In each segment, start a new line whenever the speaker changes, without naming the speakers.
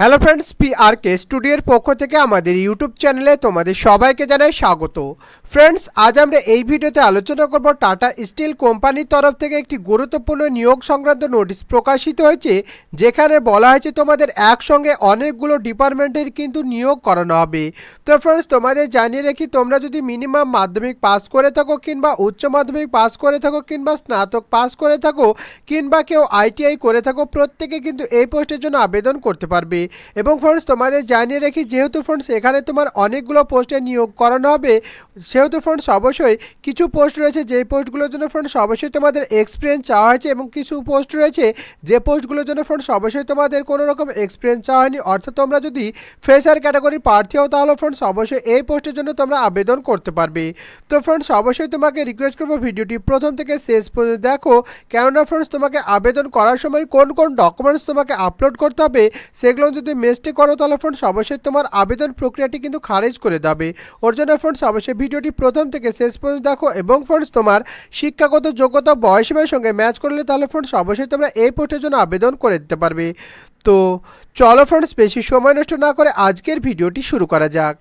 Hello friends P R K স্টুডিওর পক্ষ থেকে আমাদের ইউটিউব চ্যানেলে তোমাদের সবাইকে জানাই স্বাগত। ফ্রেন্ডস আজ আমরা এই ভিডিওতে আলোচনা করব টাটা স্টিল কোম্পানির তরফ থেকে একটি গুরুত্বপূর্ণ নিয়োগ সংক্রান্ত নোটিশ প্রকাশিত হয়েছে, যেখানে বলা হয়েছে তোমাদের একসঙ্গে অনেকগুলো ডিপার্টমেন্টের কিন্তু নিয়োগ করানো হবে। তো ফ্রেন্ডস তোমাদের জানিয়ে রাখি, তোমরা যদি মিনিমাম মাধ্যমিক পাস করে থাকো কিংবা উচ্চ মাধ্যমিক পাস করে থাকো কিংবা স্নাতক পাস করে থাকো কিংবা কেউ আইটিআই করে থাকো, প্রত্যেকে কিন্তু এই পোস্টের জন্য আবেদন করতে পারবে। এবং ফ্রেন্ডস তোমাদের জানিয়ে রাখি, যেহেতু ফ্রেন্ডস এখানে তোমার অনেকগুলো পোস্টে নিয়োগ করানো হবে। সেহেতু ফ্রেন্ডস অবশ্যই কিছু পোস্ট রয়েছে, যেই পোস্টগুলোর জন্য ফ্রেন্ডস অবশ্যই তোমাদের এক্সপিরিয়েন্স চাওয়া হয়েছে এবং কিছু পোস্ট রয়েছে, যে পোস্টগুলোর জন্য ফ্রেন্ডস অবশ্যই তোমাদের কোনো রকম এক্সপিরিয়েন্স চাওয়া হয়নি। অর্থাৎ তোমরা যদি ফ্রেশার ক্যাটাগরির প্রার্থী হও, তাহলে ফ্রেন্ডস অবশ্যই এই পোস্টের জন্য তোমরা আবেদন করতে পারবে। তো ফ্রেন্ডস অবশ্যই তোমাকে রিকোয়েস্ট করব ভিডিওটি প্রথম থেকে শেষ পর্যন্ত দেখো, কেননা ফ্রেন্ডস তোমাকে আবেদন করার সময় কোন কোন ডকুমেন্টস তোমাকে আপলোড করতে হবে, সেগুলো যদি মেসটি করো তাহলে ফ্রেন্ডস অবশ্যই তোমার আবেদন প্রক্রিয়াটি কিন্তু খারিজ করে দেবে। ওর জন্য ফ্রেন্ডস অবশ্যই ভিডিওটি প্রথম থেকে শেষ পর্যন্ত দেখো এবং ফ্রেন্ডস তোমার শিক্ষাগত যোগ্যতা বয়সীমের সঙ্গে ম্যাচ করলে তাহলে ফ্রেন্ডস অবশ্যই তোমরা এই পোস্টের জন্য আবেদন করে দিতে পারবে। তো চলো ফ্রেন্ডস বেশি সময় নষ্ট না করে আজকের ভিডিওটি শুরু করা যাক।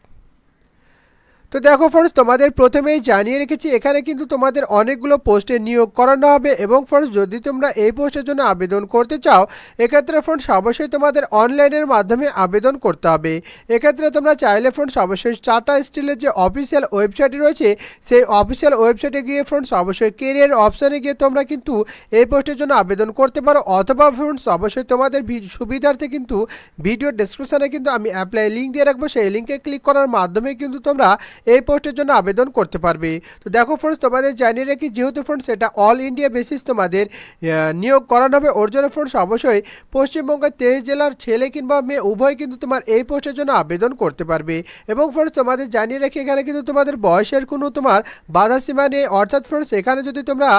তো দেখো ফ্রেন্ডস তোমাদের প্রথমেই জানিয়ে রেখেছি, এখানে কিন্তু তোমাদের অনেকগুলো পোস্টে নিয়োগ করানো হবে এবং ফ্রেন্ডস যদি তোমরা এই পোস্টের জন্য আবেদন করতে চাও, এক্ষেত্রে ফ্রেন্ডস অবশ্যই তোমাদের অনলাইনের মাধ্যমে আবেদন করতে হবে। এক্ষেত্রে তোমরা চাইলে ফ্রেন্ডস অবশ্যই টাটা স্টিলের যে অফিসিয়াল ওয়েবসাইট রয়েছে, সেই অফিসিয়াল ওয়েবসাইটে গিয়ে ফ্রেন্ডস অবশ্যই কেরিয়ার অপশানে গিয়ে তোমরা কিন্তু এই পোস্টের জন্য আবেদন করতে পারো, অথবা ফ্রেন্ডস অবশ্যই তোমাদের সুবিধার্থে কিন্তু ভিডিও ডেসক্রিপশানে কিন্তু আমি অ্যাপ্লাই লিঙ্ক দিয়ে রাখব, সেই লিঙ্কে ক্লিক করার মাধ্যমে কিন্তু তোমরা এই পোস্টের জন্য আবেদন করতে পারবে। তো দেখো ফ্রেন্ডস তোমাদের জানিয়ে রাখি, যেহেতু ফ্রেন্ডস এটা অল ইন্ডিয়া বেসিস তোমাদের নিয়োগ করানো হবে। ওর জন্য ফ্রেন্ডস অবশ্যই পশ্চিমবঙ্গের তেইশ জেলার ছেলে কিংবা মেয়ে, উভয় কিন্তু তোমার এই পোস্টের জন্য আবেদন করতে পারবে। এবং ফ্রেন্ডস তোমাদের জানিয়ে রাখি, এখানে কিন্তু তোমাদের বয়সের কোনো তোমার বাধা সীমা নেই। অর্থাৎ ফ্রেন্ডস এখানে যদি তোমরা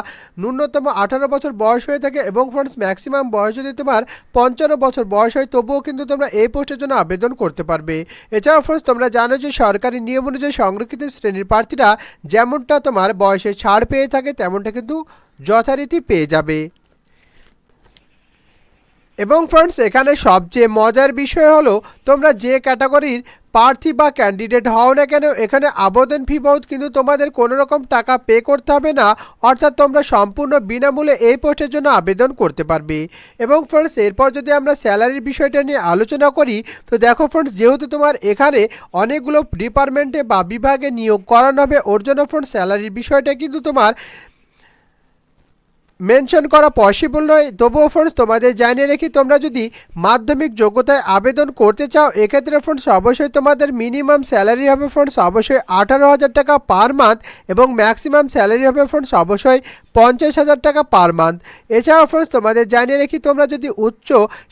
ন্যূনতম আঠারো বছর বয়স হয়ে থাকে এবং ফ্রেন্ডস ম্যাক্সিমাম বয়স যদি তোমার পঞ্চান্ন বছর বয়স হয়, তবুও কিন্তু তোমরা এই পোস্টের জন্য আবেদন করতে পারবে। এছাড়াও ফ্রেন্ডস তোমরা জানো যে সরকারি নিয়ম অনুযায়ী সংরক্ষিত শ্রেণির প্রার্থীরা যেমনটা তোমার বয়সে ছাড় পেয়ে থাকে, তেমনটা কিন্তু যথারীতি পেয়ে যাবে। এবং ফ্রেন্ডস এখানে সবচেয়ে মজার বিষয় হলো তোমরা যে ক্যাটাগরির প্রার্থী বা ক্যান্ডিডেট হও না কেন, এখানে আবেদন ফি বাবদ কিন্তু তোমাদের কোনো রকম টাকা পে করতে হবে না, অর্থাৎ তোমরা সম্পূর্ণ বিনামূল্যে এই পোস্টের জন্য আবেদন করতে পারবে। এবং ফ্রেন্ডস এরপর যদি আমরা স্যালারির বিষয়টা নিয়ে আলোচনা করি, তো দেখো ফ্রেন্ডস যেহেতু তোমার এখানে অনেকগুলো ডিপার্টমেন্টে বা বিভাগে নিয়োগ করানো হবে, ওর জন্য ফ্রেন্ডস স্যালারির বিষয়টা কিন্তু তোমার মেনশন করা পসিবল নয়। তবুও ফ্রেন্ডস তোমাদের জানিয়ে রেখি, তোমরা যদি মাধ্যমিক যোগ্যতায় আবেদন করতে চাও, এক্ষেত্রে ফ্রেন্ডস অবশ্যই তোমাদের মিনিমাম স্যালারি হবে ফ্রেন্ডস অবশ্যই আঠারো হাজার টাকা পার মান্থ এবং ম্যাক্সিমাম স্যালারি হবে ফ্রেন্ডস অবশ্যই পঞ্চাশ হাজার টাকা পার মান্থ এছাড়াও ফ্রেন্ডস তোমাদের জানিয়ে রেখি, তোমরা যদি উচ্চ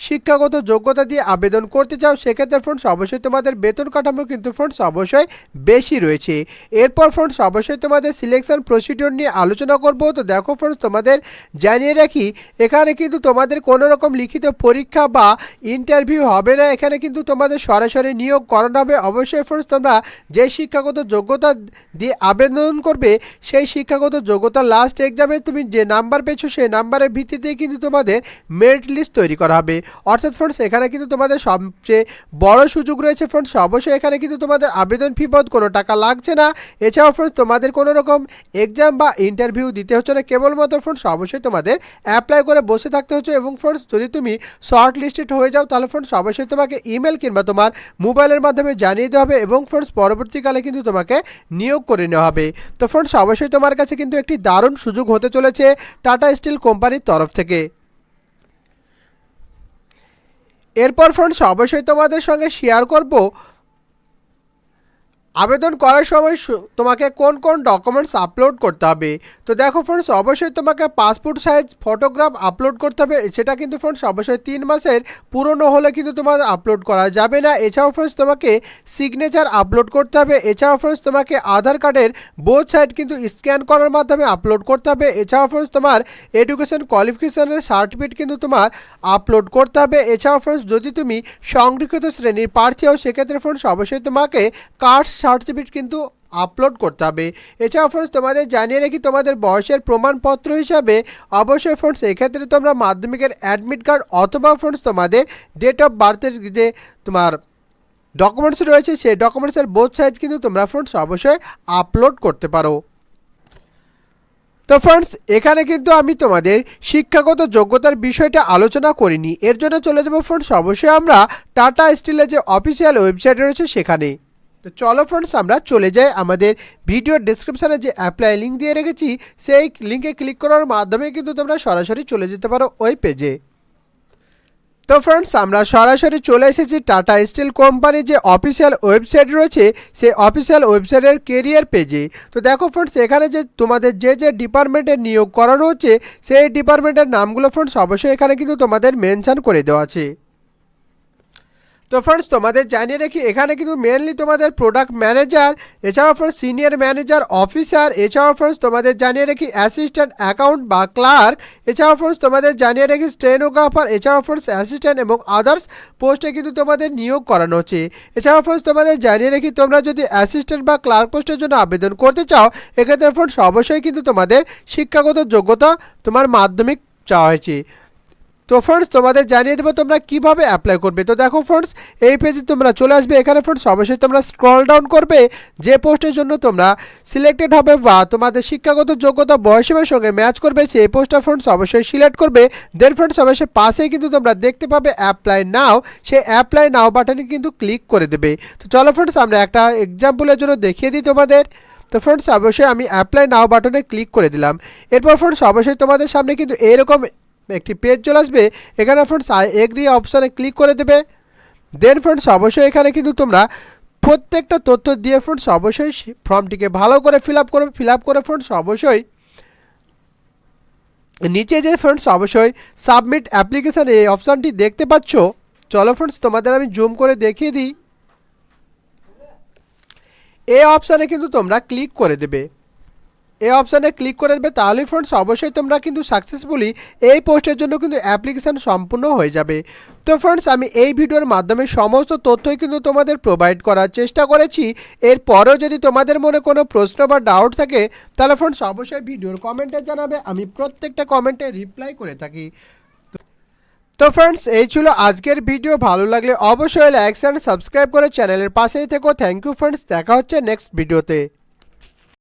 শিক্ষাগত যোগ্যতা দিয়ে আবেদন করতে চাও, সেক্ষেত্রে ফ্রেন্ডস অবশ্যই তোমাদের বেতন কাঠামো কিন্তু ফ্রেন্ডস অবশ্যই বেশি রয়েছে। এরপর ফ্রেন্ডস অবশ্যই তোমাদের সিলেকশন প্রসিডিওর নিয়ে আলোচনা করব। তো দেখো ফ্রেন্ডস তোমাদের জানিয়ে রাখি, এখানে কিন্তু তোমাদের কোনো রকম লিখিত পরীক্ষা বা ইন্টারভিউ হবে না। এখানে কিন্তু তোমাদের সরাসরি নিয়োগ করানো হবে। অবশ্যই ফ্রেন্ডস তোমরা যে শিক্ষাগত যোগ্যতা দিয়ে আবেদন করবে, সেই শিক্ষাগত যোগ্যতা লাস্ট এক্সামে তুমি যে নাম্বার পেয়েছ, সেই নাম্বারের ভিত্তিতে কিন্তু তোমাদের মেরিট লিস্ট তৈরি করা হবে। অর্থাৎ ফ্রেন্ডস এখানে কিন্তু তোমাদের সবচেয়ে বড় সুযোগ রয়েছে ফ্রেন্ডস অবশ্যই এখানে কিন্তু তোমাদের আবেদন ফি কোনো টাকা লাগছে না। এছাড়াও ফ্রেন্ডস তোমাদের কোনো রকম এক্সাম বা ইন্টারভিউ দিতে হচ্ছে না। কেবলমাত্র ফ্রেন্ডস অবশ্যই তোমাদের অ্যাপ্লাই করে বসে থাকতে হচ্ছে এবং ফ্রেন্ডস যদি তুমি শর্ট লিস্টেড হয়ে যাও, তাহলে ফ্রেন্ডস অবশ্যই তোমাকে ইমেল কিংবা তোমার মোবাইলের মাধ্যমে জানিয়ে দেওয়া হবে এবং ফ্রেন্ডস পরবর্তীকালে কিন্তু তোমাকে নিয়োগ করে নেওয়া হবে। তো ফ্রেন্ডস অবশ্যই তোমার কাছে কিন্তু একটি দারুণ সুযোগ হতে চলেছে টাটা স্টিল কোম্পানির তরফ থেকে। এরপর ফ্রেন্ডস অবশ্যই তোমাদের সঙ্গে শেয়ার করব আবেদন করার সময় তোমাকে কোন কোন ডকুমেন্টস আপলোড করতে হবে? তো দেখো ফ্রেন্ডস অবশ্যই তোমাকে পাসপোর্ট সাইজ ফটোগ্রাফ আপলোড করতে হবে। সেটা কিন্তু ফ্রেন্ডস অবশ্যই তিন মাসের, পুরনো হলে কিন্তু তোমার আপলোড করা যাবে না। এছাড়াও ফ্রেন্ডস তোমাকে সিগনেচার আপলোড করতে হবে। এছাড়াও ফ্রেন্ডস তোমাকে আধার কার্ডের বোথ সাইড কিন্তু স্ক্যান করার মাধ্যমে আপলোড করতে হবে। এছাড়াও ফ্রেন্ডস তোমার এডুকেশন কোয়ালিফিকেশনের সার্টিফিকেট কিন্তু তোমার আপলোড করতে হবে। এছাড়াও ফ্রেন্ডস যদি তুমি সংরক্ষিত শ্রেণির প্রার্থী হও, সেক্ষেত্রে ফ্রেন্ডস অবশ্যই তোমাকে কাস্ট সার্টিফিকেট কিন্তু আপলোড করতে হবে। এছাড়া ফ্রেন্ডস তোমাদের জানিয়ে রাখি, তোমাদের বয়সের প্রমাণপত্র হিসাবে অবশ্যই ফ্রেন্ডস এক্ষেত্রে তোমরা মাধ্যমিকের অ্যাডমিট কার্ড অথবা ফ্রেন্ডস তোমাদের ডেট অফ বার্থের যে তোমার ডকুমেন্টস রয়েছে, সেই ডকুমেন্টসের বোথ সাইজ কিন্তু তোমরা ফ্রেন্ডস অবশ্যই আপলোড করতে পারো। তো ফ্রেন্ডস এখানে কিন্তু আমি তোমাদের শিক্ষাগত যোগ্যতার বিষয়টা আলোচনা করিনি। এর জন্য চলে যাব ফ্রেন্ডস অবশ্যই আমরা টাটা স্টিলের যে অফিসিয়াল ওয়েবসাইট রয়েছে, সেখানে। তো চলো ফ্রেন্ডস আমরা চলে যাই আমাদের ভিডিওর ডিসক্রিপশানে যে অ্যাপ্লাই লিঙ্ক দিয়ে রেখেছি, সেই লিঙ্কে ক্লিক করার মাধ্যমে কিন্তু তোমরা সরাসরি চলে যেতে পারো ওই পেজে তো ফ্রেন্ডস আমরা সরাসরি চলে এসেছি টাটা স্টিল কোম্পানির যে অফিসিয়াল ওয়েবসাইট রয়েছে, সেই অফিসিয়াল ওয়েবসাইটের কেরিয়ার পেজে তো দেখো ফ্রেন্ডস এখানে যে তোমাদের যে যে ডিপার্টমেন্টে নিয়োগ করানো হচ্ছে সেই ডিপার্টমেন্টের নামগুলো ফ্রেন্ডস অবশ্যই এখানে কিন্তু তোমাদের মেনশান করে দেওয়া আছে। তো ফ্রেন্ডস তোমাদের জানিয়ে রাখি, এখানে কিন্তু মেনলি তোমাদের প্রোডাক্ট ম্যানেজার এছাড়াও ফ্রেন্ডস সিনিয়র ম্যানেজার অফিসার এছাড়াও ফ্রেন্ডস তোমাদের জানিয়ে রাখি অ্যাসিস্ট্যান্ট অ্যাকাউন্ট বা ক্লার্ক এছাড়াও ফ্রেন্ডস তোমাদের জানিয়ে রাখি স্টেনোগ্রাফার এছাড়াও ফ্রেন্ডস অ্যাসিস্ট্যান্ট এবং আদার্স পোস্টে কিন্তু তোমাদের নিয়োগ করানো হচ্ছে। এছাড়াও ফ্রেন্ডস তোমাদের জানিয়ে রাখি, তোমরা যদি অ্যাসিস্ট্যান্ট বা ক্লার্ক পোস্টের জন্য আবেদন করতে চাও, এক্ষেত্রে ফ্রেন্ডস অবশ্যই কিন্তু তোমাদের শিক্ষাগত যোগ্যতা তোমার মাধ্যমিক চাওয়া হয়েছে। তো ফ্রেন্ডস তোমাদের জানিয়ে দেবো তোমরা কীভাবে অ্যাপ্লাই করবে। তো দেখো ফ্রেন্ডস এই পেজে তোমরা চলে আসবে। এখানে ফ্রেন্ডস অবশ্যই তোমরা স্ক্রল ডাউন করবে। যে পোস্টের জন্য তোমরা সিলেক্টেড হবে বা তোমাদের শিক্ষাগত যোগ্যতা বয়সের সঙ্গে ম্যাচ করবে, সেই পোস্টটা ফ্রেন্ডস অবশ্যই সিলেক্ট করবে। দেন ফ্রেন্ডস অবশ্যই পাশেই কিন্তু তোমরা দেখতে পাবে অ্যাপ্লাই নাও সেই অ্যাপ্লাই নাও বাটনে কিন্তু ক্লিক করে দেবে। তো চলো ফ্রেন্ডস আমরা একটা এক্সাম্পলের জন্য দেখিয়ে দিই তোমাদের। তো ফ্রেন্ডস অবশ্যই আমি অ্যাপ্লাই নাও বাটনে ক্লিক করে দিলাম। এরপর ফ্রেন্ডস অবশ্যই তোমাদের সামনে কিন্তু এরকম একটি পেজ চলে আসবে। এখানে ফ্রেন্ডস এগ্রি অপশানে ক্লিক করে দেবে। দেন ফ্রেন্ডস অবশ্যই এখানে কিন্তু তোমরা প্রত্যেকটা তথ্য দিয়ে ফ্রেন্ডস অবশ্যই ফর্মটিকে ভালো করে ফিল আপ করবে। ফিল আপ করে ফ্রেন্ডস অবশ্যই নিচে যে ফ্রেন্ডস অবশ্যই সাবমিট অ্যাপ্লিকেশান এই অপশানটি দেখতে পাচ্ছ। চলো ফ্রেন্ডস তোমাদের আমি জুম করে দেখিয়ে দিই। এই অপশানে কিন্তু তোমরা ক্লিক করে দেবে। এই অপশানে ক্লিক করে দেবে, তাহলে ফ্রেন্ডস অবশ্যই তোমরা কিন্তু সাকসেসফুলি এই পোস্টের জন্য কিন্তু অ্যাপ্লিকেশান সম্পূর্ণ হয়ে যাবে। তো ফ্রেন্ডস আমি এই ভিডিওর মাধ্যমে সমস্ত তথ্যই কিন্তু তোমাদের প্রোভাইড করার চেষ্টা করেছি। এরপরেও যদি তোমাদের মনে কোনো প্রশ্ন বা ডাউট থাকে, তাহলে ফ্রেন্ডস অবশ্যই ভিডিওর কমেন্টে জানাবে, আমি প্রত্যেকটা কমেন্টে রিপ্লাই করে থাকি। তো ফ্রেন্ডস এই ছিল আজকের ভিডিও, ভালো লাগলে অবশ্যই লাইক অ্যান্ড সাবস্ক্রাইব করে চ্যানেলের পাশেই থেকো। থ্যাংক ইউ ফ্রেন্ডস দেখা হচ্ছে নেক্সট ভিডিওতে